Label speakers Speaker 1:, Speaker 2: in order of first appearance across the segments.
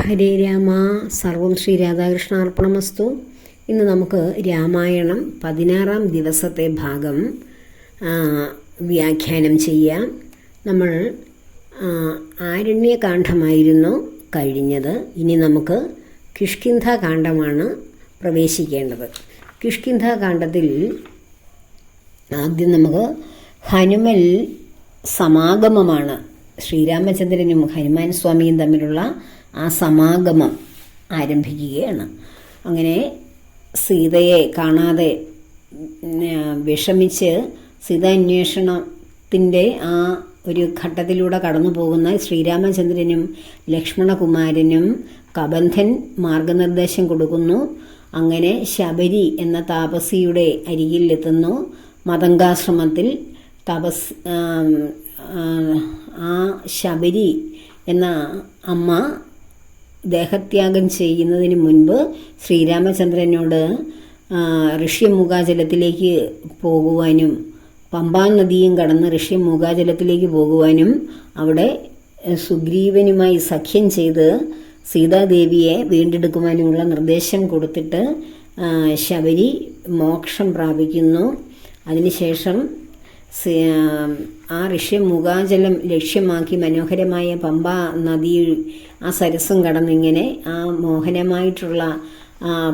Speaker 1: ഹരേ രാമ. സർവം ശ്രീ രാധാകൃഷ്ണാർപ്പണമസ്തു ഇന്ന് നമുക്ക് രാമായണം പതിനാറാം ദിവസത്തെ ഭാഗം വ്യാഖ്യാനം ചെയ്യാം. നമ്മൾ ആരണ്യകാന്ഡമായിരുന്നു കഴിഞ്ഞത്. ഇനി നമുക്ക് കിഷ്കിന്ധകാന്ഡമാണ് പ്രവേശിക്കേണ്ടത്. കിഷ്കിന്ധകാന്ഡത്തിൽ ആദ്യം നമുക്ക് ഹനുമൽ സമാഗമമാണ്. ശ്രീരാമചന്ദ്രനും ഹനുമാൻ സ്വാമിയും തമ്മിലുള്ള ആ സമാഗമം ആരംഭിക്കുകയാണ്. അങ്ങനെ സീതയെ കാണാതെ വിഷമിച്ച് സീത അന്വേഷണത്തിന്റെ ആ ഒരു ഘട്ടത്തിലൂടെ കടന്നു പോകുന്ന ശ്രീരാമചന്ദ്രനും ലക്ഷ്മണകുമാരനും കബന്ധൻ മാർഗനിർദ്ദേശം കൊടുക്കുന്നു. അങ്ങനെ ശബരി എന്ന താപസിയുടെ അരികിലെത്തുന്നു. മതങ്കാശ്രമത്തിൽ തപസ് ആ ശബരി എന്ന അമ്മ ദേഹത്യാഗം ചെയ്യുന്നതിന് മുൻപ് ശ്രീരാമചന്ദ്രനോട് ഋഷ്യമുഖാചലത്തിലേക്ക് പോകുവാനും പമ്പാ നദിയും കടന്ന് ഋഷ്യമുഖാചലത്തിലേക്ക് പോകുവാനും അവിടെ സുഗ്രീവനുമായി സഖ്യം ചെയ്ത് സീതാദേവിയെ വീണ്ടെടുക്കുവാനുമുള്ള നിർദ്ദേശം കൊടുത്തിട്ട് ശബരി മോക്ഷം പ്രാപിക്കുന്നു. അതിനുശേഷം ആ ഋഷ്യമുഖാജലം ലക്ഷ്യമാക്കി മനോഹരമായ പമ്പ നദിയിൽ ആ സരസം കടന്നിങ്ങനെ ആ മോഹനമായിട്ടുള്ള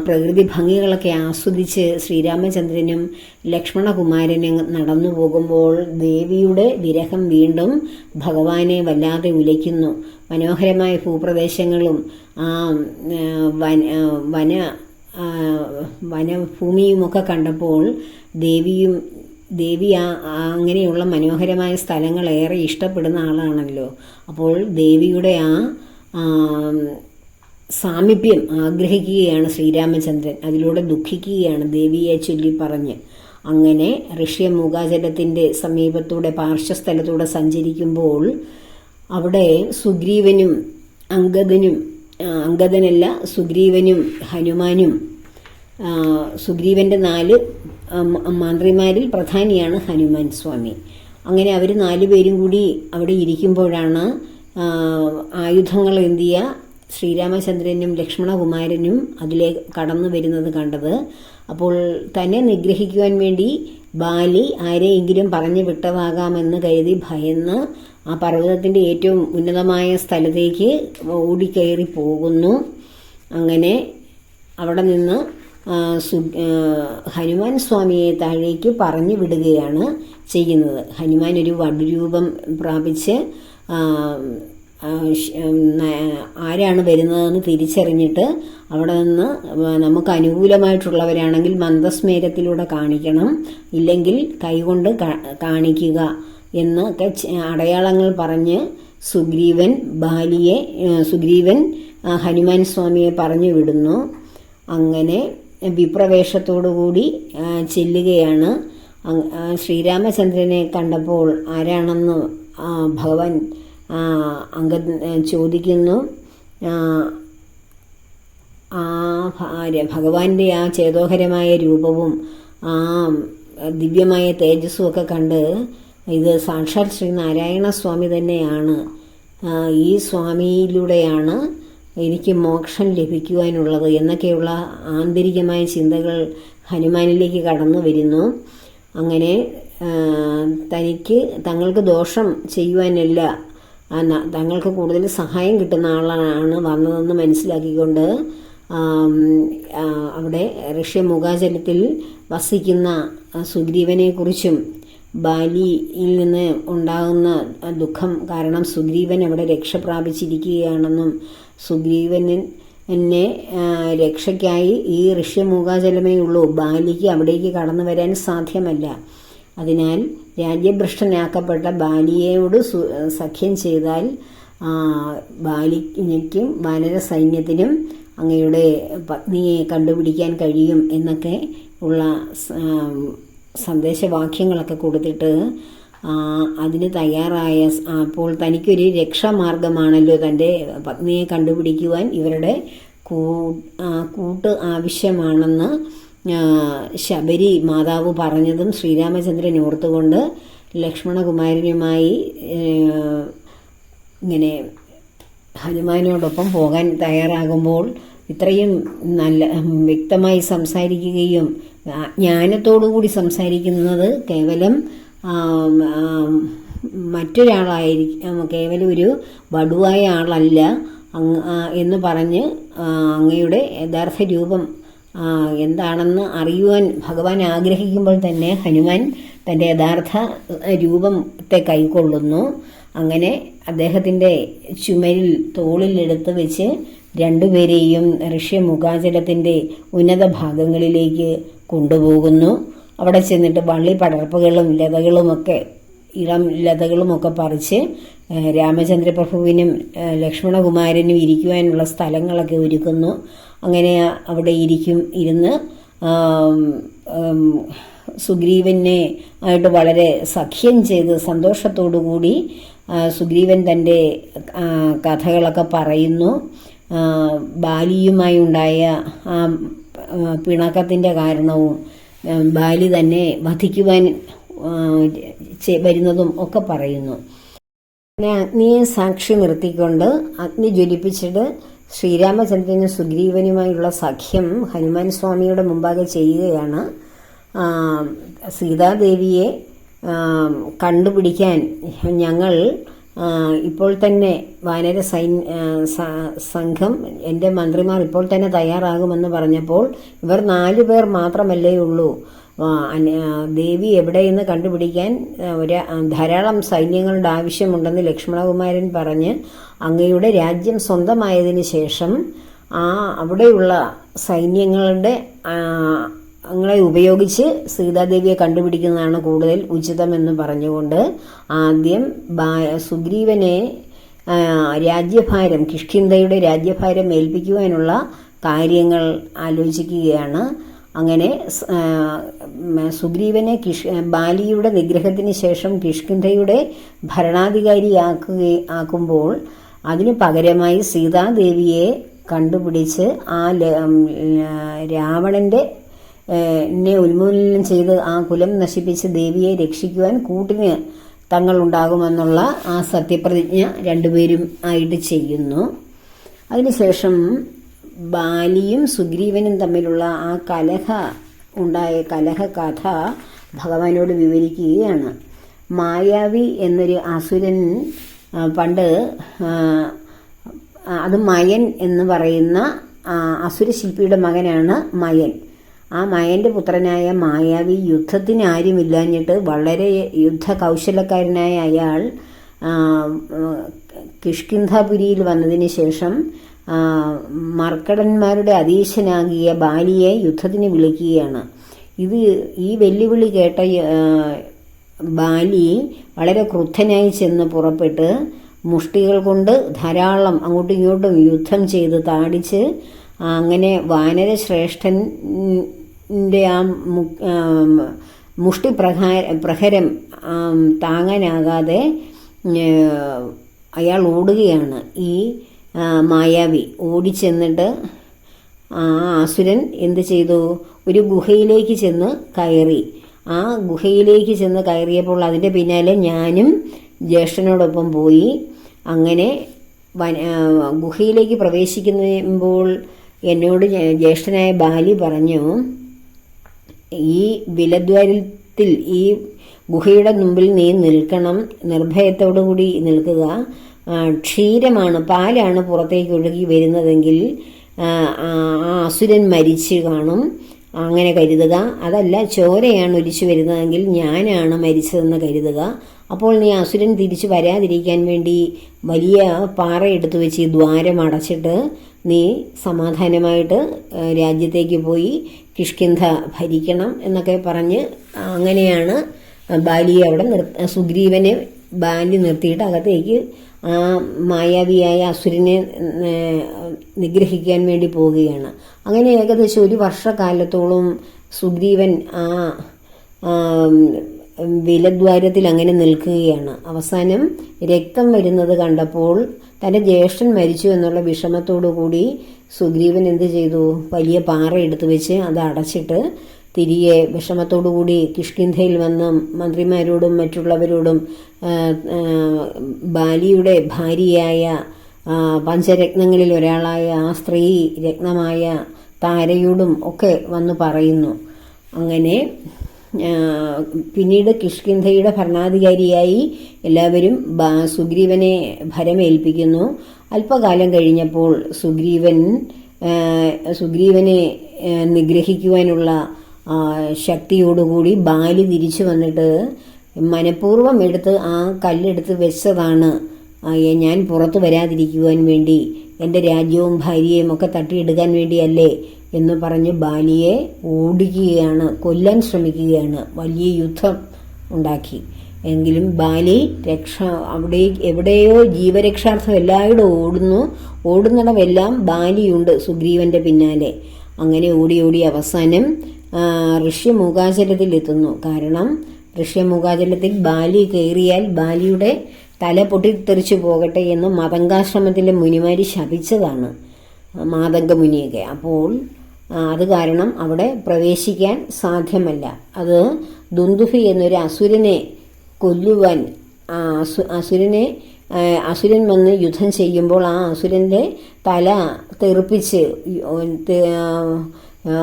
Speaker 1: പ്രകൃതി ഭംഗികളൊക്കെ ആസ്വദിച്ച് ശ്രീരാമചന്ദ്രനും ലക്ഷ്മണകുമാരനും നടന്നു പോകുമ്പോൾ ദേവിയുടെ വിരഹം വീണ്ടും ഭഗവാനെ വല്ലാതെ ഉലയ്ക്കുന്നു. മനോഹരമായ ഭൂപ്രദേശങ്ങളും ആ വന വന വനഭൂമിയുമൊക്കെ കണ്ടപ്പോൾ ദേവിയും ദേവി ആ അങ്ങനെയുള്ള മനോഹരമായ സ്ഥലങ്ങൾ ഏറെ ഇഷ്ടപ്പെടുന്ന ആളാണല്ലോ. അപ്പോൾ ദേവിയുടെ ആ സാമീപ്യം ആഗ്രഹിക്കുകയാണ് ശ്രീരാമചന്ദ്രൻ. അതിലൂടെ ദുഃഖിക്കുകയാണ് ദേവിയെ ചൊല്ലി പറഞ്ഞ്. അങ്ങനെ ഋഷ്യമുഖാചലത്തിന്റെ സമീപത്തൂടെ പാർശ്വസ്ഥലത്തൂടെ സഞ്ചരിക്കുമ്പോൾ അവിടെ സുഗ്രീവനും അങ്കദനും അങ്കദനല്ല സുഗ്രീവനും ഹനുമാനും ആ, സുഗ്രീവന്റെ നാല് മന്ത്രിമാരിൽ പ്രധാനിയാണ് ഹനുമാൻ സ്വാമി. അങ്ങനെ അവർ നാലുപേരും കൂടി അവിടെ ഇരിക്കുമ്പോഴാണ് ആയുധങ്ങൾ എന്തിയ ശ്രീരാമചന്ദ്രനും ലക്ഷ്മണകുമാരനും അതിലെ കടന്നു വരുന്നത് കണ്ടത്. അപ്പോൾ തന്നെ നിഗ്രഹിക്കുവാൻ വേണ്ടി ബാലി ആരെയെങ്കിലും പറഞ്ഞു വിട്ടതാകാമെന്ന് കരുതി ഭയന്ന് ആ പർവതത്തിന്റെ ഏറ്റവും ഉന്നതമായ സ്ഥലത്തേക്ക് ഓടിക്കയറി പോകുന്നു. അങ്ങനെ അവിടെ നിന്ന് ഹനുമാൻ സ്വാമിയെ താഴേക്ക് പറഞ്ഞു വിടുകയാണ് ചെയ്യുന്നത്. ഹനുമാൻ ഒരു വടുരൂപം പ്രാപിച്ച് ആരാണ് വരുന്നതെന്ന് തിരിച്ചറിഞ്ഞിട്ട് അവിടെ നിന്ന് നമുക്ക് അനുകൂലമായിട്ടുള്ളവരാണെങ്കിൽ മന്ദസ്മേരത്തിലൂടെ കാണിക്കണം. ഇല്ലെങ്കിൽ കൈകൊണ്ട് കാണിക്കുക എന്നൊക്കെ അടയാളങ്ങൾ പറഞ്ഞ് സുഗ്രീവൻ ബാലിയെ സുഗ്രീവൻ ഹനുമാൻ സ്വാമിയെ പറഞ്ഞു വിടുന്നു. അങ്ങനെ വിപ്രവേശത്തോടുകൂടി കൂടി ചെല്ലുകയാണ്. ശ്രീരാമചന്ദ്രനെ കണ്ടപ്പോൾ ആരാണെന്ന് ഭഗവൻ അംഗ ചോദിക്കുന്നു. ആ, ഭഗവാന്റെ ആ ചേതോഹരമായ രൂപവും ആ ദിവ്യമായ തേജസ്സും ഒക്കെ കണ്ട് ഇത് സാക്ഷാൽ ശ്രീ നാരായണ സ്വാമി തന്നെയാണ് ഈ സ്വാമിയിലൂടെയാണ് എനിക്ക് മോക്ഷം ലഭിക്കുവാനുള്ളത് എന്നൊക്കെയുള്ള ആന്തരികമായ ചിന്തകൾ ഹനുമാനിലേക്ക് കടന്നു വരുന്നു. അങ്ങനെ തനിക്ക് തങ്ങൾക്ക് ദോഷം ചെയ്യുവാനല്ല തങ്ങൾക്ക് കൂടുതൽ സഹായം കിട്ടുന്ന ആളാണ് വന്നതെന്ന് മനസ്സിലാക്കിക്കൊണ്ട് അവിടെ ഋഷ്യ അവിടെ ഋഷ്യമുഖാചലത്തിൽ വസിക്കുന്ന സുഗ്രീവനെക്കുറിച്ചും ബാലിയിൽ നിന്ന് ഉണ്ടാകുന്ന ദുഃഖം കാരണം സുഗ്രീവൻ അവിടെ രക്ഷ പ്രാപിച്ചിരിക്കുകയാണെന്നും സുഗ്രീവന് എന്നെ രക്ഷയ്ക്കായി ഈ ഋഷ്യമൂകാചലമേ ഉള്ളൂ. ബാലിക്ക് അവിടേക്ക് കടന്നു വരാൻ സാധ്യമല്ല. അതിനാൽ രാജ്യഭ്രഷ്ടനാക്കപ്പെട്ട ബാലിയോട് സഖ്യം ചെയ്താൽ ബാലിക്കും വാനര സൈന്യത്തിനും അങ്ങയുടെ പത്നിയെ കണ്ടുപിടിക്കാൻ കഴിയും എന്നൊക്കെ ഉള്ള സന്ദേശവാക്യങ്ങളൊക്കെ കൊടുത്തിട്ട് അതിന് തയ്യാറായ അപ്പോൾ തനിക്കൊരു രക്ഷാമാർഗമാണല്ലോ തന്റെ പത്നിയെ കണ്ടുപിടിക്കുവാൻ ഇവരുടെ കൂട്ട് ആവശ്യമാണെന്ന് ശബരി മാതാവ് പറഞ്ഞതും ശ്രീരാമചന്ദ്രൻ ഓർത്തുകൊണ്ട് ലക്ഷ്മണകുമാരനുമായി ഇങ്ങനെ ഹനുമാനോടൊപ്പം പോകാൻ തയ്യാറാകുമ്പോൾ ഇത്രയും നല്ല വ്യക്തമായി സംസാരിക്കുകയും ജ്ഞാനത്തോടു കൂടി സംസാരിക്കുന്നത് കേവലം മറ്റൊരാളായിരിക്കും കേവലം ഒരു വടുവായ ആളല്ല. എന്ന് പറഞ്ഞ് അങ്ങയുടെ യഥാർത്ഥ രൂപം എന്താണെന്ന് അറിയുവാൻ ഭഗവാൻ ആഗ്രഹിക്കുമ്പോൾ തന്നെ ഹനുമാൻ തന്റെ യഥാർത്ഥ രൂപത്തെ കൈക്കൊള്ളുന്നു. അങ്ങനെ അദ്ദേഹത്തിന്റെ ചുമരിൽ തോളിൽ എടുത്ത് വെച്ച് രണ്ടുപേരെയും ഋഷ്യ മുഖാചലത്തിന്റെ ഉന്നത ഭാഗങ്ങളിലേക്ക് കൊണ്ടുപോകുന്നു. അവിടെ ചെന്നിട്ട് വള്ളി പടർപ്പുകളും ലതകളുമൊക്കെ ഇളം ലതകളുമൊക്കെ പറിച്ച് രാമചന്ദ്ര രാമചന്ദ്രപ്രഭുവിനും ലക്ഷ്മണകുമാരനും ഇരിക്കുവാനുള്ള സ്ഥലങ്ങളൊക്കെ ഒരുക്കുന്നു. അങ്ങനെ അവിടെ ഇരിക്കും ഇരുന്ന് സുഗ്രീവനെ ആയിട്ട് വളരെ സഖ്യം ചെയ്ത് സന്തോഷത്തോടു കൂടി സുഗ്രീവൻ തന്റെ കഥകളൊക്കെ പറയുന്നു. ബാലിയുമായി ഉണ്ടായ ആ പിണക്കത്തിന്റെ കാരണവും ബാലി തന്നെ വധിക്കുവാൻ വരുന്നതും ഒക്കെ പറയുന്നു. പിന്നെ അഗ്നിയെ സാക്ഷി നിർത്തിക്കൊണ്ട് അഗ്നി ജ്വലിപ്പിച്ചിട്ട് ശ്രീരാമചന്ദ്രനും സുഗ്രീവനുമായുള്ള സഖ്യം ഹനുമാൻ സ്വാമിയുടെ മുമ്പാകെ ചെയ്യുകയാണ്. സീതാദേവിയെ കണ്ടുപിടിക്കാൻ ഞങ്ങൾ ഇപ്പോൾ തന്നെ വാനര സംഘം എന്റെ മന്ത്രിമാർ ഇപ്പോൾ തന്നെ തയ്യാറാകുമെന്ന് പറഞ്ഞപ്പോൾ ഇവർ നാലു പേർ മാത്രമല്ലേ ഉള്ളൂ. ദേവി എവിടെയെന്ന് കണ്ടുപിടിക്കാൻ ഒരു ധാരാളം സൈന്യങ്ങളുടെ ആവശ്യമുണ്ടെന്ന് ലക്ഷ്മണകുമാരൻ പറഞ്ഞ് അങ്ങയുടെ രാജ്യം സ്വന്തമായതിനു ശേഷം ആ അവിടെയുള്ള സൈന്യങ്ങളുടെ ങ്ങളെ ഉപയോഗിച്ച് സീതാദേവിയെ കണ്ടുപിടിക്കുന്നതാണ് കൂടുതൽ ഉചിതമെന്ന് പറഞ്ഞുകൊണ്ട് ആദ്യം സുഗ്രീവനെ രാജ്യഭാരം കിഷ്കിന്ധയുടെ രാജ്യഭാരം ഏൽപ്പിക്കുവാനുള്ള കാര്യങ്ങൾ ആലോചിക്കുകയാണ്. അങ്ങനെ സുഗ്രീവനെ കിഷ് ബാലിയുടെ നിഗ്രഹത്തിന് ശേഷം കിഷ്കിന്ധയുടെ ഭരണാധികാരിയാക്കുക ആക്കുമ്പോൾ അതിനു പകരമായി സീതാദേവിയെ കണ്ടുപിടിച്ച് ആ രാവണന്റെ ഏഹ്, നെ ഉന്മൂലനം ചെയ്ത് ആ കുലം നശിപ്പിച്ച് ദേവിയെ രക്ഷിക്കുവാൻ കൂട്ടിന് തങ്ങളുണ്ടാകുമെന്നുള്ള ആ സത്യപ്രതിജ്ഞ രണ്ടുപേരും ആയിട്ട് ചെയ്യുന്നു. അതിനുശേഷം ബാലിയും സുഗ്രീവനും തമ്മിലുള്ള ആ കലഹ ഉണ്ടായ കലഹ കഥ ഭഗവാനോട് വിവരിക്കുകയാണ്. മായാവി എന്നൊരു അസുരൻ പണ്ട് അത് മയൻ എന്ന് പറയുന്ന അസുര അസുരശില്പിയുടെ മകനാണ് മയൻ. ആ മയന്റെ പുത്രനായ മായാവി യുദ്ധത്തിന് ആരുമില്ലാഞ്ഞിട്ട് വളരെ യുദ്ധ കൗശലക്കാരനായ അയാൾ കിഷ്കിന്ധാപുരിയിൽ വന്നതിന് ശേഷം മർക്കടന്മാരുടെ അധീശനാകിയ ബാലിയെ യുദ്ധത്തിന് വിളിക്കുകയാണ്. ഇത് ഈ വെല്ലുവിളി കേട്ട ബാലി വളരെ ക്രുദ്ധനായി ചെന്ന് പുറപ്പെട്ട് മുഷ്ടികൾ കൊണ്ട് ധാരാളം അങ്ങോട്ടും ഇങ്ങോട്ടും യുദ്ധം ചെയ്ത് താടിച്ച് അങ്ങനെ വാനര ശ്രേഷ്ഠന്റെ ആ മുഷ്ടി പ്രഹാ പ്രഹരം താങ്ങാനാകാതെ അയാൾ ഓടുകയാണ്. ഈ മായാവി ഓടിച്ചെന്നിട്ട് ആ അസുരൻ എന്ത് ചെയ്തു? ഒരു ഗുഹയിലേക്ക് ചെന്ന് കയറി. ആ ഗുഹയിലേക്ക് ചെന്ന് കയറിയപ്പോൾ അതിന്റെ പിന്നാലെ ഞാനും ജ്യേഷ്ഠനോടൊപ്പം പോയി. അങ്ങനെ ഗുഹയിലേക്ക് പ്രവേശിക്കുമ്പോൾ എന്നോട് ജ്യേഷ്ഠനായ ബാലി പറഞ്ഞു ഈ വിലദ്വാരത്തിൽ ഈ ഗുഹയുടെ മുമ്പിൽ നീ നിൽക്കണം നിർഭയത്തോടു കൂടി നിൽക്കുക ക്ഷീരമാണ് പാലാണ് പുറത്തേക്ക് ഒഴുകി വരുന്നതെങ്കിൽ ആ, അസുരൻ മരിച്ചു കാണും. അങ്ങനെ കരുതുക. അതല്ല ചോരയാണ് ഒലിച്ചു വരുന്നതെങ്കിൽ ഞാനാണ് മരിച്ചതെന്ന് കരുതുക. അപ്പോൾ നീ അസുരൻ തിരിച്ചു വരാതിരിക്കാൻ വേണ്ടി വലിയ പാറ എടുത്തു വെച്ച് ഈ ദ്വാരം അടച്ചിട്ട് നീ സമാധാനമായിട്ട് രാജ്യത്തേക്ക് പോയി കിഷ്കിന്ധ ഭരിക്കണം എന്നൊക്കെ പറഞ്ഞ് അങ്ങനെയാണ് ബാലിയെ അവിടെ നിർ സുഗ്രീവനെ ബാലി നിർത്തിയിട്ട് അകത്തേക്ക് ആ മായാവിയായ അസുരനെ നിഗ്രഹിക്കാൻ വേണ്ടി പോവുകയാണ്. അങ്ങനെ ഏകദേശം ഒരു വർഷക്കാലത്തോളം സുഗ്രീവൻ ആം, വിലദ്വാരത്തിൽ അങ്ങനെ നിൽക്കുകയാണ്. അവസാനം രക്തം വരുന്നത് കണ്ടപ്പോൾ തന്റെ ജ്യേഷ്ഠൻ മരിച്ചു എന്നുള്ള വിഷമത്തോടു കൂടി സുഗ്രീവൻ എന്ത് ചെയ്തു? വലിയ പാറ എടുത്തു വെച്ച് അത് അടച്ചിട്ട് തിരികെ വിഷമത്തോടു കൂടി കിഷ്കിന്ധയിൽ വന്ന് മന്ത്രിമാരോടും മറ്റുള്ളവരോടും ബാലിയുടെ ഭാര്യയായ പഞ്ചരത്നങ്ങളിൽ ഒരാളായ ആ സ്ത്രീ രത്നമായ താരയോടും ഒക്കെ വന്നു പറയുന്നു. അങ്ങനെ പിന്നീട് കിഷ്കിന്ധയുടെ ഭരണാധികാരിയായി എല്ലാവരും സുഗ്രീവനെ ഭരമേൽപ്പിക്കുന്നു. അല്പകാലം കഴിഞ്ഞപ്പോൾ സുഗ്രീവൻ സുഗ്രീവനെ നിഗ്രഹിക്കുവാനുള്ള ശക്തിയോടുകൂടി ബാലി തിരിച്ചു വന്നിട്ട് മനഃപൂർവം എടുത്ത് ആ കല്ലെടുത്ത് വെച്ചതാണ്. ഞാൻ പുറത്തു വരാതിരിക്കുവാൻ വേണ്ടി എന്റെ രാജ്യവും ഭാര്യയും ഒക്കെ തട്ടിയെടുക്കാൻ വേണ്ടിയല്ലേ എന്ന് പറഞ്ഞ് ബാലിയെ ഓടിക്കുകയാണ് കൊല്ലാൻ ശ്രമിക്കുകയാണ്. വലിയ യുദ്ധം ഉണ്ടാക്കി. എങ്കിലും ബാലി രക്ഷ അവിടെ എവിടെയോ ജീവരക്ഷാർത്ഥം എല്ലായിടും ഓടുന്നു. ഓടുന്നിടമെല്ലാം ബാലിയുണ്ട് സുഗ്രീവന്റെ പിന്നാലെ. അങ്ങനെ ഓടി ഓടി അവസാനം ഋഷ്യമൂകാചലത്തിലെത്തുന്നു കാരണം ഋഷ്യമൂകാചലത്തിൽ ബാലി കയറിയാൽ ബാലിയുടെ തല പൊട്ടിത്തെറിച്ചു പോകട്ടെ എന്ന് മതങ്കാശ്രമത്തിലെ മുനിമാരി ശപിച്ചതാണ്. മാതംഗ മുനിയൊക്കെ അപ്പോൾ അത് കാരണം അവിടെ പ്രവേശിക്കാൻ സാധ്യമല്ല. അത് ദുന്ദുഫി എന്നൊരു അസുരനെ കൊല്ലുവാൻ അസുരനെ അസുരൻ വന്ന് യുദ്ധം ചെയ്യുമ്പോൾ ആ അസുരന്റെ തല തെറിപ്പിച്ച്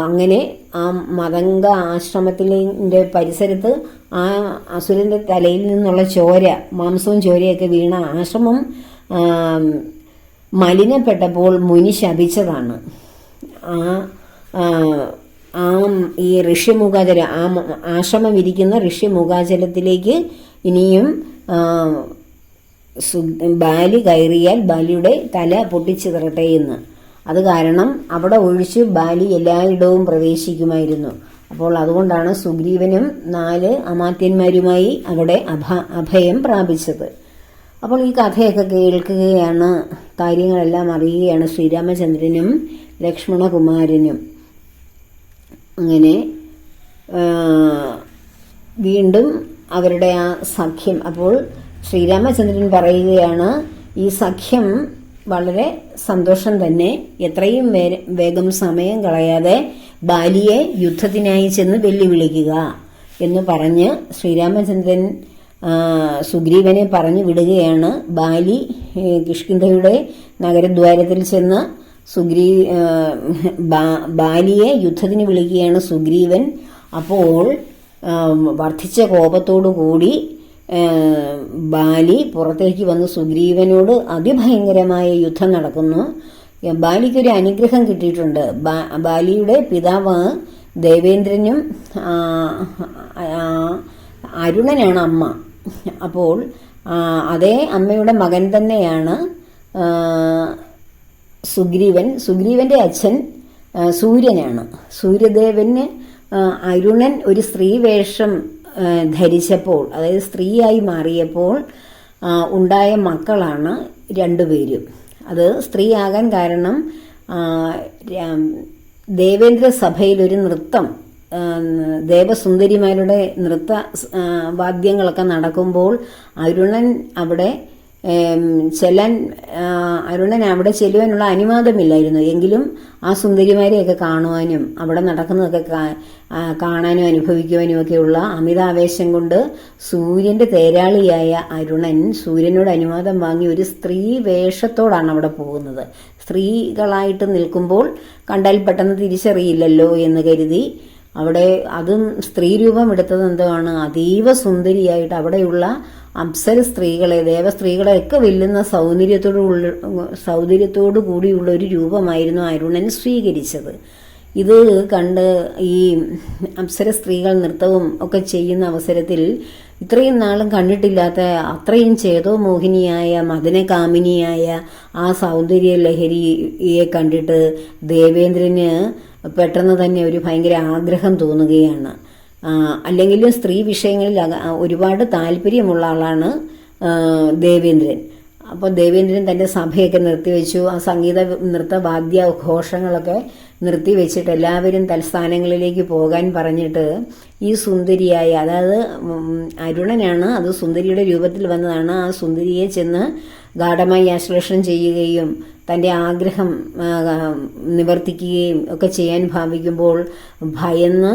Speaker 1: അങ്ങനെ ആ മതംഗ ആശ്രമത്തിന്റെ പരിസരത്ത് ആ അസുരന്റെ തലയിൽ നിന്നുള്ള ചോര മാംസവും ചോരയൊക്കെ വീണ ആശ്രമം മലിനപ്പെട്ടപ്പോൾ മുനി ശപിച്ചതാണ്. ആ ആ, ആ ഈ ഋഷ്യമുഖാചല ആ മ- ആശ്രമം ഇരിക്കുന്ന ഋഷ്യമുഖാചലത്തിലേക്ക് ഇനിയും ബാലി കയറിയാൽ ബാലിയുടെ തല പൊട്ടിച്ചിതറട്ടെ എന്ന്. അത് കാരണം അവിടെ ഒഴിച്ച് ബാലി എല്ലായിടവും പ്രവേശിക്കുമായിരുന്നു. അപ്പോൾ അതുകൊണ്ടാണ് സുഗ്രീവനും നാല് അമാത്യന്മാരുമായി അവിടെ അഭ അഭയം പ്രാപിച്ചത്. അപ്പോൾ ഈ കഥയൊക്കെ കേൾക്കുകയാണ് കാര്യങ്ങളെല്ലാം അറിയുകയാണ് ശ്രീരാമചന്ദ്രനും ലക്ഷ്മണകുമാരനും. അങ്ങനെ വീണ്ടും അവരുടെ ആ സഖ്യം. അപ്പോൾ ശ്രീരാമചന്ദ്രൻ പറയുകയാണ് ഈ സഖ്യം വളരെ സന്തോഷം തന്നെ എത്രയും വേഗം സമയം കളയാതെ ബാലിയെ യുദ്ധത്തിനായി ചെന്ന് വെല്ലുവിളിക്കുക എന്ന് പറഞ്ഞ് ശ്രീരാമചന്ദ്രൻ സുഗ്രീവനെ പറഞ്ഞു വിടുകയാണ്. ബാലി കിഷ്കിന്ധയുടെ നഗരദ്വാരത്തിൽ ചെന്ന് സുഗ്രീ ബാലിയെ യുദ്ധത്തിന് വിളിക്കുകയാണ് സുഗ്രീവൻ. അപ്പോൾ വർദ്ധിച്ച കോപത്തോടു കൂടി ബാലി പുറത്തേക്ക് വന്ന് സുഗ്രീവനോട് അതിഭയങ്കരമായ യുദ്ധം നടക്കുന്നു. ബാലിക്കൊരു അനുഗ്രഹം കിട്ടിയിട്ടുണ്ട്. ബാലിയുടെ പിതാവ് ദേവേന്ദ്രനും അരുണനാണ് അമ്മ. അപ്പോൾ അതേ അമ്മയുടെ മകൻ തന്നെയാണ് സുഗ്രീവൻ സുഗ്രീവന്റെ അച്ഛൻ സൂര്യനാണ്. സൂര്യദേവന് അരുണൻ ഒരു സ്ത്രീ വേഷം ധരിച്ചപ്പോൾ അതായത് സ്ത്രീയായി മാറിയപ്പോൾ ഉണ്ടായ മക്കളാണ് രണ്ടുപേരും. അത് സ്ത്രീയാകാൻ കാരണം ദേവേന്ദ്ര സഭയിൽ ഒരു നൃത്തം ദേവസുന്ദരിമാരുടെ നൃത്ത വാദ്യങ്ങളൊക്കെ നടക്കുമ്പോൾ അരുണൻ അവിടെ ചെല്ലാൻ അരുണൻ അവിടെ ചെല്ലുവാനുള്ള അനുവാദമില്ലായിരുന്നു. എങ്കിലും ആ സുന്ദരിമാരെയൊക്കെ കാണുവാനും അവിടെ നടക്കുന്നതൊക്കെ കാണാനും അനുഭവിക്കുവാനും ഒക്കെയുള്ള അമിതാവേശം കൊണ്ട് സൂര്യന്റെ തേരാളിയായ അരുണൻ സൂര്യനോട് അനുവാദം വാങ്ങി ഒരു സ്ത്രീ വേഷത്തോടാണ് അവിടെ പോകുന്നത്. സ്ത്രീകളായിട്ട് നിൽക്കുമ്പോൾ കണ്ടാൽ പെട്ടെന്ന് തിരിച്ചറിയില്ലല്ലോ എന്ന് കരുതി അവിടെ അതും സ്ത്രീ രൂപം എടുത്തത് എന്താണ് അതീവ സുന്ദരിയായിട്ട് അവിടെയുള്ള അപ്സര സ്ത്രീകളെ ദേവസ്ത്രീകളെ ഒക്കെ വെല്ലുന്ന സൗന്ദര്യത്തോടു സൗന്ദര്യത്തോടു കൂടിയുള്ള ഒരു രൂപമായിരുന്നു അരുണൻ സ്വീകരിച്ചത്. ഇത് കണ്ട് ഈ അപ്സര സ്ത്രീകൾ നൃത്തവും ഒക്കെ ചെയ്യുന്ന അവസരത്തിൽ ഇത്രയും നാളും കണ്ടിട്ടില്ലാത്ത അത്രയും ചേതോ മോഹിനിയായ മദനകാമിനിയായ ആ സൗന്ദര്യ ലഹരിയെ കണ്ടിട്ട് ദേവേന്ദ്രന് പെട്ടെന്ന് തന്നെ ഒരു ഭയങ്കര ആഗ്രഹം തോന്നുകയാണ്. അല്ലെങ്കിലും സ്ത്രീ വിഷയങ്ങളിൽ ഒരുപാട് താല്പര്യമുള്ള ആളാണ് ദേവേന്ദ്രൻ. അപ്പോൾ ദേവേന്ദ്രൻ തന്റെ സഭയൊക്കെ നിർത്തിവെച്ചു ആ സംഗീത നൃത്ത വാദ്യ ഘോഷങ്ങളൊക്കെ നിർത്തിവെച്ചിട്ട് എല്ലാവരും തൽസ്ഥാനങ്ങളിലേക്ക് പോകാൻ പറഞ്ഞിട്ട് ഈ സുന്ദരിയായി അതായത് അരുണനാണ് അത് സുന്ദരിയുടെ രൂപത്തിൽ വന്നതാണ് ആ സുന്ദരിയെ ചെന്ന് ഗാഠമായി ആശ്ലേഷണം ചെയ്യുകയും തന്റെ ആഗ്രഹം നിവർത്തിക്കുകയും ഒക്കെ ചെയ്യാൻ ഭാവിക്കുമ്പോൾ ഭയന്ന്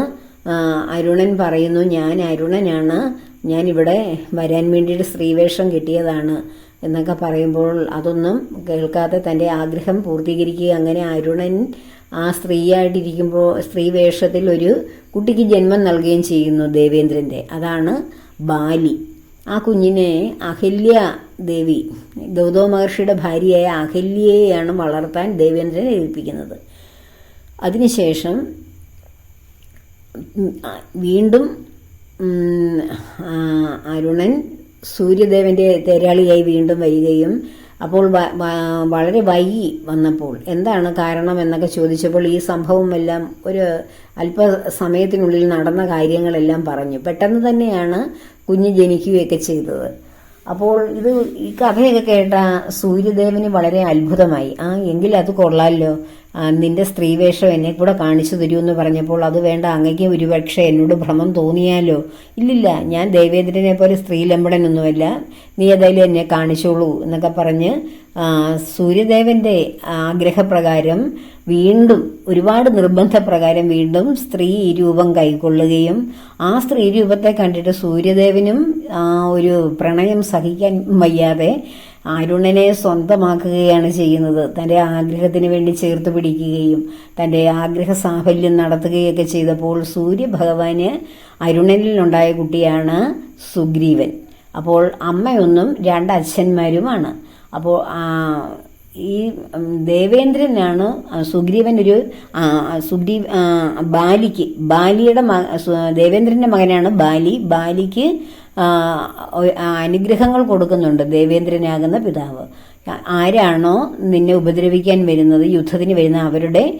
Speaker 1: അരുണൻ പറയുന്നു ഞാൻ അരുണനാണ്. ഞാൻ ഇവിടെ വരാൻ വേണ്ടിയിട്ട് സ്ത്രീവേഷം കിട്ടിയതാണ്. എന്നൊക്കെ പറയുമ്പോൾ അതൊന്നും കേൾക്കാതെ തന്റെ ആഗ്രഹം പൂർത്തീകരിക്കുക അങ്ങനെ അരുണൻ ആ സ്ത്രീയായിട്ടിരിക്കുമ്പോൾ സ്ത്രീ വേഷത്തിൽ ഒരു കുട്ടിക്ക് ജന്മം നൽകുകയും ചെയ്യുന്നു ദേവേന്ദ്രന്റെ അതാണ് ബാലി. ആ കുഞ്ഞിനെ അഹല്യ ദേവി ഗൗതമ മഹർഷിയുടെ ഭാര്യയായ അഹല്യയെയാണ് വളർത്താൻ ദേവേന്ദ്രൻ ഏൽപ്പിക്കുന്നത്. അതിനുശേഷം വീണ്ടും അരുണൻ സൂര്യദേവന്റെ തേരാളിയായി വീണ്ടും വരികയും അപ്പോൾ വളരെ വൈകി വന്നപ്പോൾ എന്താണ് കാരണം എന്നൊക്കെ ചോദിച്ചപ്പോൾ ഈ സംഭവമെല്ലാം ഒരു അല്പസമയത്തിനുള്ളിൽ നടന്ന കാര്യങ്ങളെല്ലാം പറഞ്ഞു. പെട്ടെന്ന് തന്നെയാണ് കുഞ്ഞ് ജനിക്കുകയൊക്കെ ചെയ്തത്. അപ്പോൾ ഇത് ഈ കഥയൊക്കെ കേട്ട സൂര്യദേവന് വളരെ അത്ഭുതമായി. ആ എങ്കിൽ അത് കൊള്ളാമല്ലോ നിന്റെ സ്ത്രീവേഷം എന്നെ കൂടെ കാണിച്ചു തരൂ എന്ന് പറഞ്ഞപ്പോൾ അത് വേണ്ട അങ്ങയ്ക്ക് ഒരുപക്ഷെ എന്നോട് ഭ്രമം തോന്നിയാലോ? ഇല്ലില്ല ഞാൻ ദേവേന്ദ്രനെ പോലെ സ്ത്രീലമ്പടനൊന്നുമല്ല നീ ഏതായാലും എന്നെ കാണിച്ചോളൂ എന്നൊക്കെ പറഞ്ഞ് സൂര്യദേവന്റെ ആഗ്രഹപ്രകാരം വീണ്ടും ഒരുപാട് നിർബന്ധപ്രകാരം വീണ്ടും സ്ത്രീ രൂപം കൈക്കൊള്ളുകയും ആ സ്ത്രീ രൂപത്തെ കണ്ടിട്ട് സൂര്യദേവനും ഒരു പ്രണയം സഹിക്കാൻ വയ്യാതെ അരുണനെ സ്വന്തമാക്കുകയാണ് ചെയ്യുന്നത്. തന്റെ ആഗ്രഹത്തിന് വേണ്ടി ചേർത്ത് പിടിക്കുകയും തന്റെ ആഗ്രഹ സാഫല്യം നടത്തുകയൊക്കെ ചെയ്തപ്പോൾ സൂര്യഭഗവാന് അരുണനിലുണ്ടായ കുട്ടിയാണ് സുഗ്രീവൻ. അപ്പോൾ അമ്മയൊന്നും രണ്ട് അച്ഛന്മാരുമാണ് അപ്പോൾ ഈ ദേവേന്ദ്രനാണ് സുഗ്രീവൻ ഒരു സുഗ്രീവ് ബാലിക്ക് ബാലിയുടെ ദേവേന്ദ്രന്റെ മകനാണ് ബാലി. ബാലിക്ക് അനുഗ്രഹങ്ങൾ കൊടുക്കുന്നുണ്ട് ദേവേന്ദ്രനാകുന്ന പിതാവ്. ആരാണോ നിന്നെ ഉപദ്രവിക്കാൻ വരുന്നത് യുദ്ധത്തിന് വരുന്ന അവരുടെ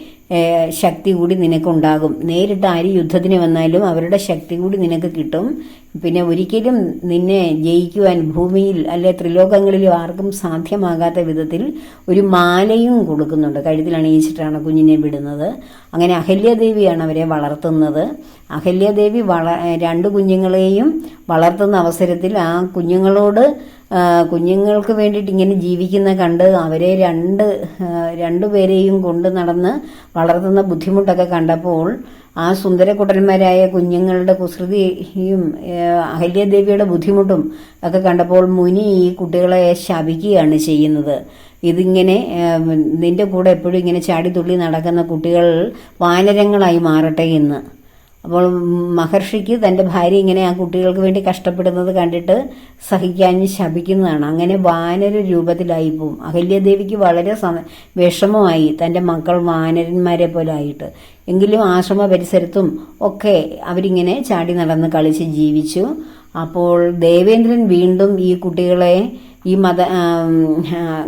Speaker 1: ശക്തി കൂടി നിനക്കുണ്ടാകും. നേരിട്ട് ആര് യുദ്ധത്തിന് വന്നാലും അവരുടെ ശക്തി കൂടി നിനക്ക് കിട്ടും. പിന്നെ ഒരിക്കലും നിന്നെ ജയിക്കുവാൻ ഭൂമിയിൽ അല്ലെ ത്രിലോകങ്ങളിലും ആർക്കും സാധ്യമാകാത്ത വിധത്തിൽ ഒരു മാലയും കൊടുക്കുന്നുണ്ട്. കഴുത്തിൽ അണിയിച്ചിട്ടാണ് കുഞ്ഞിനെ വിടുന്നത്. അങ്ങനെ അഹല്യദേവിയാണ് അവരെ വളർത്തുന്നത്. അഹല്യദേവി വള രണ്ട് കുഞ്ഞുങ്ങളെയും വളർത്തുന്ന അവസരത്തിൽ ആ കുഞ്ഞുങ്ങളോട് കുഞ്ഞുങ്ങൾക്ക് വേണ്ടിയിട്ട് ഇങ്ങനെ ജീവിക്കുന്ന കണ്ട് അവരെ രണ്ട് രണ്ടുപേരെയും കൊണ്ട് നടന്ന് വളർത്തുന്ന ബുദ്ധിമുട്ടൊക്കെ കണ്ടപ്പോൾ ആ സുന്ദരക്കുട്ടന്മാരായ കുഞ്ഞുങ്ങളുടെ കുസൃതിയും അഹല്യദേവിയുടെ ബുദ്ധിമുട്ടും ഒക്കെ കണ്ടപ്പോൾ മുനി ഈ കുട്ടികളെ ശപിക്കുകയാണ് ചെയ്യുന്നത്. ഇതിങ്ങനെ നിന്റെ കൂടെ എപ്പോഴും ഇങ്ങനെ ചാടിത്തുള്ളി നടക്കുന്ന കുട്ടികൾ വാനരങ്ങളായി മാറട്ടെ എന്ന്. അപ്പോൾ മഹർഷിക്ക് തന്റെ ഭാര്യ ഇങ്ങനെ ആ കുട്ടികൾക്ക് വേണ്ടി കഷ്ടപ്പെടുന്നത് കണ്ടിട്ട് സഹിക്കാനും ശപിക്കുന്നതാണ്. അങ്ങനെ വാനര രൂപത്തിലായി പോവും. അഹല്യദേവിക്ക് വളരെ വിഷമമായി തന്റെ മക്കൾ വാനരന്മാരെ പോലെ ആയിട്ട്. എങ്കിലും ആശ്രമ പരിസരത്തും ഒക്കെ അവരിങ്ങനെ ചാടി നടന്ന് കളിച്ച് ജീവിച്ചു. അപ്പോൾ ദേവേന്ദ്രൻ വീണ്ടും ഈ കുട്ടികളെ ഈ മത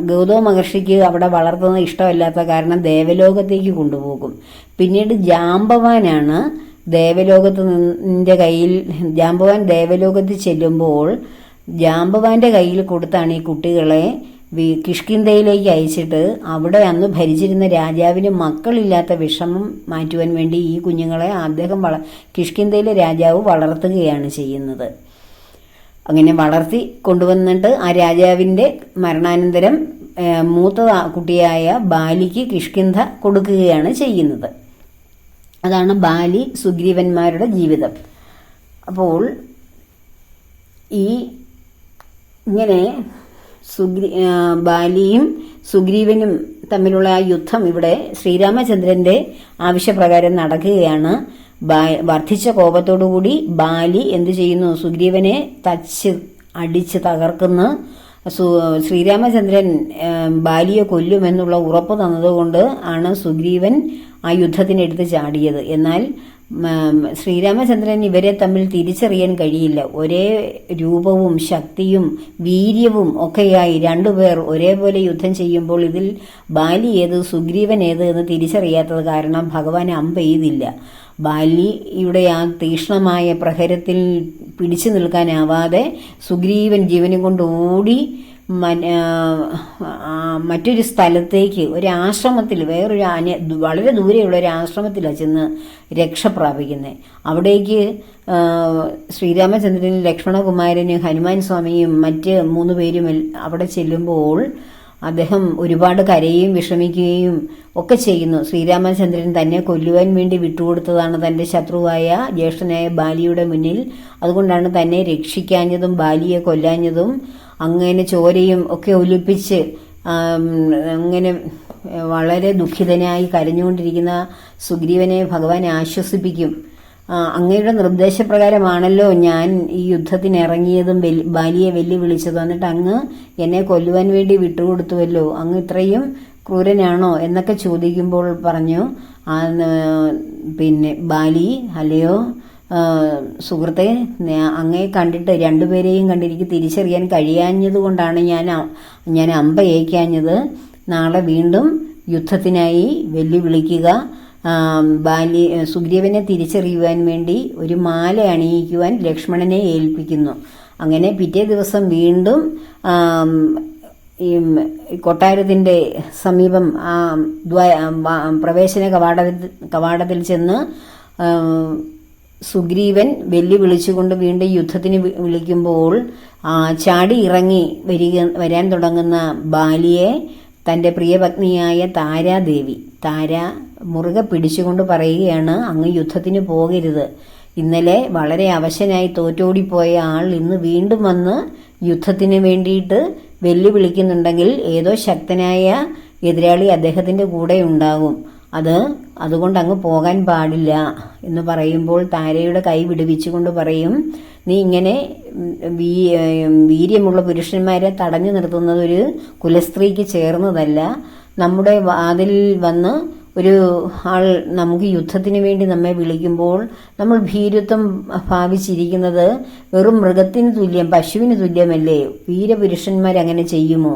Speaker 1: ഗൗതമ മഹർഷിക്ക് അവിടെ വളർത്തുന്നത് ഇഷ്ടമല്ലാത്ത കാരണം ദേവലോകത്തേക്ക് കൊണ്ടുപോകും. പിന്നീട് ജാമ്പവാനാണ് ദേവലോകത്ത് നിന്റെ കയ്യിൽ ജാമ്പവാൻ ദേവലോകത്ത് ചെല്ലുമ്പോൾ ജാമ്പവാന്റെ കയ്യിൽ കൊടുത്താണ് ഈ കുട്ടികളെ കിഷ്കിന്തയിലേക്ക് അയച്ചിട്ട് അവിടെ അന്ന് ഭരിച്ചിരുന്ന രാജാവിന് മക്കളില്ലാത്ത വിഷമം മാറ്റുവാൻ വേണ്ടി ഈ കുഞ്ഞുങ്ങളെ അദ്ദേഹം വള കിഷ്കിന്തയിലെ രാജാവ് വളർത്തുകയാണ് ചെയ്യുന്നത്. അങ്ങനെ വളർത്തി കൊണ്ടുവന്നിട്ട് ആ രാജാവിന്റെ മരണാനന്തരം മൂത്ത കുട്ടിയായ ബാലിക്ക് കിഷ്കിന്ധ കൊടുക്കുകയാണ് ചെയ്യുന്നത്. അതാണ് ബാലി സുഗ്രീവന്മാരുടെ ജീവിതം. അപ്പോൾ ഈ ഇങ്ങനെ സുഗ്രീ ബാലിയും സുഗ്രീവനും തമ്മിലുള്ള ആ യുദ്ധം ഇവിടെ ശ്രീരാമചന്ദ്രന്റെ ആവശ്യപ്രകാരം നടക്കുകയാണ്. വർദ്ധിച്ച കോപത്തോടുകൂടി ബാലി എന്തു ചെയ്യുന്നു? സുഗ്രീവനെ തച്ച് അടിച്ച് തകർക്കുന്ന. ശ്രീരാമചന്ദ്രൻ ബാലിയെ കൊല്ലുമെന്നുള്ള ഉറപ്പ് തന്നതുകൊണ്ട് ആണ് സുഗ്രീവൻ ആ യുദ്ധത്തിനെടുത്ത് ചാടിയത്. എന്നാൽ ശ്രീരാമചന്ദ്രൻ ഇവരെ തമ്മിൽ തിരിച്ചറിയാൻ കഴിയില്ല. ഒരേ രൂപവും ശക്തിയും വീര്യവും ഒക്കെയായി രണ്ടുപേർ ഒരേപോലെ യുദ്ധം ചെയ്യുമ്പോൾ ഇതിൽ ബാലി ഏത് സുഗ്രീവൻ ഏത് എന്ന് തിരിച്ചറിയാത്തത് കാരണം ഭഗവാൻ അമ്പെയ്തില്ല ബാലിയുടെ ആ തീക്ഷ്ണമായ പ്രഹരത്തിൽ പിടിച്ചു നിൽക്കാനാവാതെ സുഗ്രീവൻ ജീവനും കൊണ്ട് ഓടി മറ്റൊരു സ്ഥലത്തേക്ക് ഒരു ആശ്രമത്തിൽ വേറൊരു അന്യ വളരെ ദൂരെയുള്ള ഒരു ആശ്രമത്തിലാണ് ചെന്ന് രക്ഷ പ്രാപിക്കുന്നത് അവിടേക്ക് ശ്രീരാമചന്ദ്രനും ലക്ഷ്മണകുമാരനും ഹനുമാൻ സ്വാമിയും മറ്റ് മൂന്ന് പേരും അവിടെ ചെല്ലുമ്പോൾ അദ്ദേഹം ഒരുപാട് കരയുകയും വിഷമിക്കുകയും ഒക്കെ ചെയ്യുന്നു. ശ്രീരാമചന്ദ്രൻ തന്നെ കൊല്ലുവാൻ വേണ്ടി വിട്ടുകൊടുത്തതാണ് തന്റെ ശത്രുവായ ജ്യേഷ്ഠനായ ബാലിയുടെ മുന്നിൽ. അതുകൊണ്ടാണ് തന്നെ രക്ഷിക്കാഞ്ഞതും ബാലിയെ കൊല്ലാഞ്ഞതും അങ്ങനെ ചോരയും ഒക്കെ ഒലിപ്പിച്ച് അങ്ങനെ വളരെ ദുഃഖിതനായി കരഞ്ഞുകൊണ്ടിരിക്കുന്ന സുഗ്രീവനെ ഭഗവാൻ ആശ്വസിപ്പിക്കും. അങ്ങയുടെ നിർദ്ദേശപ്രകാരമാണല്ലോ ഞാൻ ഈ യുദ്ധത്തിന് ഇറങ്ങിയതും ബാലിയെ വെല്ലുവിളിച്ചതും. എന്നിട്ട് അങ്ങ് എന്നെ കൊല്ലുവാൻ വേണ്ടി വിട്ടുകൊടുത്തുവല്ലോ. അങ്ങ് ഇത്രയും ക്രൂരനാണോ എന്നൊക്കെ ചോദിക്കുമ്പോൾ പറഞ്ഞു പിന്നെ ബാലി അല്ലയോ സുഹൃത്തെ അങ്ങയെ കണ്ടിട്ട് രണ്ടുപേരെയും കണ്ട് എനിക്ക് തിരിച്ചറിയാൻ കഴിയാഞ്ഞത് കൊണ്ടാണ് ഞാൻ ഞാൻ അമ്പ ഏക്കാഞ്ഞത് നാളെ വീണ്ടും യുദ്ധത്തിനായി വെല്ലുവിളിക്കുക. ആ, ബാലി സുഗ്രീവനെ തിരിച്ചറിയുവാൻ വേണ്ടി ഒരു മാല അണിയിക്കുവാൻ ലക്ഷ്മണനെ ഏൽപ്പിക്കുന്നു. അങ്ങനെ പിറ്റേ ദിവസം വീണ്ടും ഈ കൊട്ടാരത്തിന്റെ സമീപം പ്രവേശന കവാടത്തിൽ കവാടത്തിൽ ചെന്ന് സുഗ്രീവൻ വെല്ലു വിളിച്ചുകൊണ്ട് വീണ്ടും യുദ്ധത്തിന് വിളിക്കുമ്പോൾ ചാടി ഇറങ്ങി വരിക വരാൻ തുടങ്ങുന്ന ബാലിയെ തന്റെ പ്രിയപത്നിയായ താരാദേവി. താര മുറുകെ പിടിച്ചുകൊണ്ട് പറയുകയാണ് അങ്ങ് യുദ്ധത്തിന് പോകരുത്. ഇന്നലെ വളരെ അവശനായി തോറ്റോടിപ്പോയ ആൾ ഇന്ന് വീണ്ടും വന്ന് യുദ്ധത്തിന് വേണ്ടിയിട്ട് വെല്ലുവിളിക്കുന്നുണ്ടെങ്കിൽ ഏതോ ശക്തനായ എതിരാളി അദ്ദേഹത്തിന്റെ കൂടെ ഉണ്ടാകും. അത് അതുകൊണ്ട് അങ്ങ് പോകാൻ പാടില്ല എന്ന് പറയുമ്പോൾ താരയുടെ കൈ വിടുവിച്ചുകൊണ്ട് പറയും നീ ഇങ്ങനെ വീര്യമുള്ള പുരുഷന്മാരെ തടഞ്ഞു നിർത്തുന്നത് ഒരു കുലസ്ത്രീക്ക് ചേർന്നതല്ല. നമ്മുടെ അതിൽ വന്ന് ഒരു ആൾ നമുക്ക് യുദ്ധത്തിന് വേണ്ടി നമ്മെ വിളിക്കുമ്പോൾ നമ്മൾ ഭീരുത്വം ഭാവിച്ചിരിക്കുന്നത് വെറും മൃഗത്തിന് തുല്യം പശുവിന് തുല്യമല്ലേ? വീരപുരുഷന്മാർ അങ്ങനെ ചെയ്യുമോ?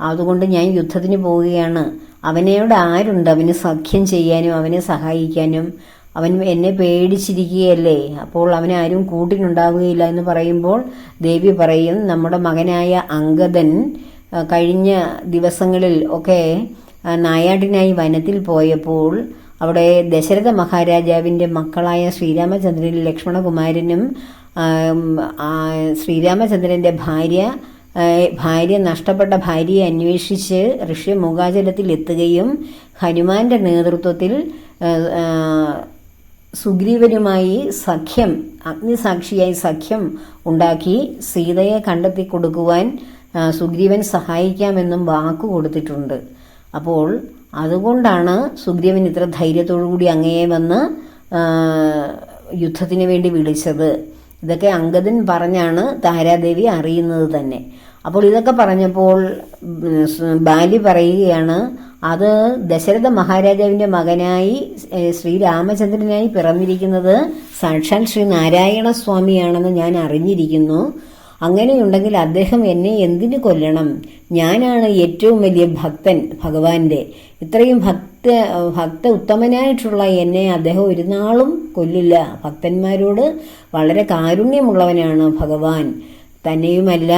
Speaker 1: അതുകൊണ്ട് ഞാൻ യുദ്ധത്തിന് പോവുകയാണ്. അവനോട് ആരുണ്ട്? അവന് സഖ്യം ചെയ്യാനും അവനെ സഹായിക്കാനും. അവൻ എന്നെ പേടിച്ചിരിക്കുകയല്ലേ? അപ്പോൾ അവനെ ആരും കൂട്ടിനുണ്ടാവുകയില്ല എന്ന് പറയുമ്പോൾ ദേവി പറയും നമ്മുടെ മകനായ അങ്കദൻ കഴിഞ്ഞ ദിവസങ്ങളിൽ ഒക്കെ നായാട്ടിനായി വനത്തിൽ പോയപ്പോൾ അവിടെ ദശരഥ മഹാരാജാവിന്റെ മക്കളായ ശ്രീരാമചന്ദ്രൻ ലക്ഷ്മണകുമാരനും ശ്രീരാമചന്ദ്രന്റെ ഭാര്യ ഭാര്യ നഷ്ടപ്പെട്ട ഭാര്യയെ അന്വേഷിച്ച് ഋഷ്യമുഖാചലത്തിൽ എത്തുകയും ഹനുമാന്റെ നേതൃത്വത്തിൽ സുഗ്രീവനുമായി സഖ്യം അഗ്നിസാക്ഷിയായി സഖ്യം ഉണ്ടാക്കി സീതയെ കണ്ടെത്തി കൊടുക്കുവാൻ സുഗ്രീവൻ സഹായിക്കാമെന്നും വാക്കു കൊടുത്തിട്ടുണ്ട്. അപ്പോൾ അതുകൊണ്ടാണ് സുഗ്രീവൻ ഇത്ര ധൈര്യത്തോടുകൂടി അങ്ങയെ വന്ന് യുദ്ധത്തിന് വേണ്ടി വിളിച്ചത്. ഇതൊക്കെ അങ്കദൻ പറഞ്ഞാണ് താരാദേവി അറിയുന്നത് തന്നെ. അപ്പോൾ ഇതൊക്കെ പറഞ്ഞപ്പോൾ ബാലി പറയുകയാണ് അത് ദശരഥ മഹാരാജാവിന്റെ മകനായി ശ്രീരാമചന്ദ്രനായി പിറന്നിരിക്കുന്നത് സാക്ഷാൽ ശ്രീ നാരായണ സ്വാമിയാണെന്ന് ഞാൻ അറിഞ്ഞിരിക്കുന്നു. അങ്ങനെയുണ്ടെങ്കിൽ അദ്ദേഹം എന്നെ എന്തിനു കൊല്ലണം? ഞാനാണ് ഏറ്റവും വലിയ ഭക്തൻ ഭഗവാന്റെ. ഇത്രയും ഭക്ത ഭക്ത ഉത്തമനായിട്ടുള്ള എന്നെ അദ്ദേഹം ഒരു നാളും കൊല്ലില്ല. ഭക്തന്മാരോട് വളരെ കാരുണ്യമുള്ളവനാണ് ഭഗവാൻ. തന്നെയുമല്ല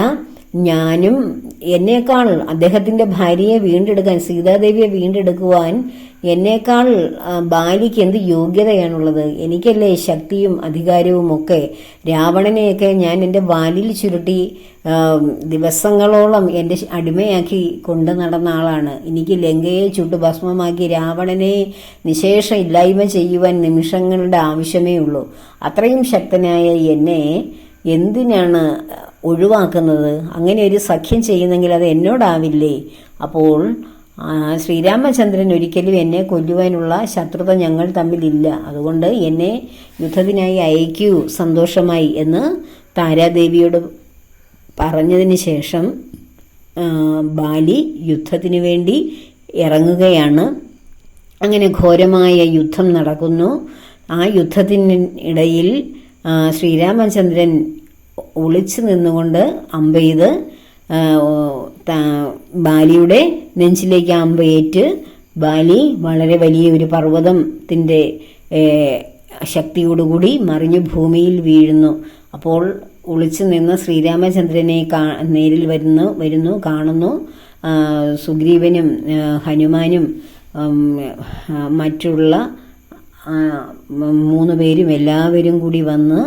Speaker 1: ഞാനും എന്നേക്കാൾ അദ്ദേഹത്തിന്റെ ഭാര്യയെ വീണ്ടെടുക്കാൻ സീതാദേവിയെ വീണ്ടെടുക്കുവാൻ എന്നേക്കാൾ ഭാര്യയ്ക്ക് എന്ത് യോഗ്യതയാണുള്ളത്? എനിക്കല്ലേ ശക്തിയും അധികാരവും ഒക്കെ? രാവണനെയൊക്കെ ഞാൻ എന്റെ വാലിൽ ചുരുട്ടി ദിവസങ്ങളോളം എന്റെ അടിമയാക്കി കൊണ്ടു നടന്ന ആളാണ്. എനിക്ക് ലങ്കയെ ചുട്ടുഭസ്മമാക്കി രാവണനെ നിശേഷം ഇല്ലായ്മ ചെയ്യുവാൻ നിമിഷങ്ങളുടെ ആവശ്യമേ ഉള്ളൂ. അത്രയും ശക്തനായ എന്നെ എന്തിനാണ് ഒഴിവാക്കുന്നത്. അങ്ങനെ ഒരു സഖ്യം ചെയ്യുന്നെങ്കിൽ അത് എന്നോടാവില്ലേ? അപ്പോൾ ശ്രീരാമചന്ദ്രൻ ഒരിക്കലും എന്നെ കൊല്ലുവാനുള്ള ശത്രുത ഞങ്ങൾ തമ്മിലില്ല അതുകൊണ്ട് എന്നെ യുദ്ധത്തിനായി അയക്കൂ സന്തോഷമായി എന്ന് താരാദേവിയോട് പറഞ്ഞതിന് ശേഷം ബാലി യുദ്ധത്തിന് വേണ്ടി ഇറങ്ങുകയാണ്. അങ്ങനെ ഘോരമായ യുദ്ധം നടക്കുന്നു. ആ യുദ്ധത്തിന് ഇടയിൽ ശ്രീരാമചന്ദ്രൻ ഒളിച്ചു നിന്നുകൊണ്ട് അമ്പ ചെയ്ത് ബാലിയുടെ നെഞ്ചിലേക്ക് അമ്പയേറ്റ് ബാലി വളരെ വലിയ ഒരു പർവതത്തിന്റെ ശക്തിയോടുകൂടി മറിഞ്ഞു ഭൂമിയിൽ വീഴുന്നു. അപ്പോൾ ഒളിച്ചു നിന്ന് ശ്രീരാമചന്ദ്രനെ നേരിൽ വരുന്നു വരുന്നു കാണുന്നു. സുഗ്രീവനും ഹനുമാനും മറ്റുള്ള മൂന്ന് പേരും എല്ലാവരും കൂടി വന്ന്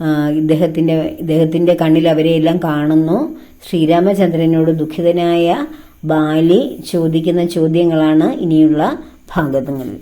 Speaker 1: ആ, ഇദ്ദേഹത്തിന്റെ ഇദ്ദേഹത്തിന്റെ കണ്ണിൽ അവരെയെല്ലാം കാണുന്നു. ശ്രീരാമചന്ദ്രനോട് ദുഃഖിതനായ ബാലി ചോദിക്കുന്ന ചോദ്യങ്ങളാണ് ഇനിയുള്ള ഭാഗങ്ങളിൽ.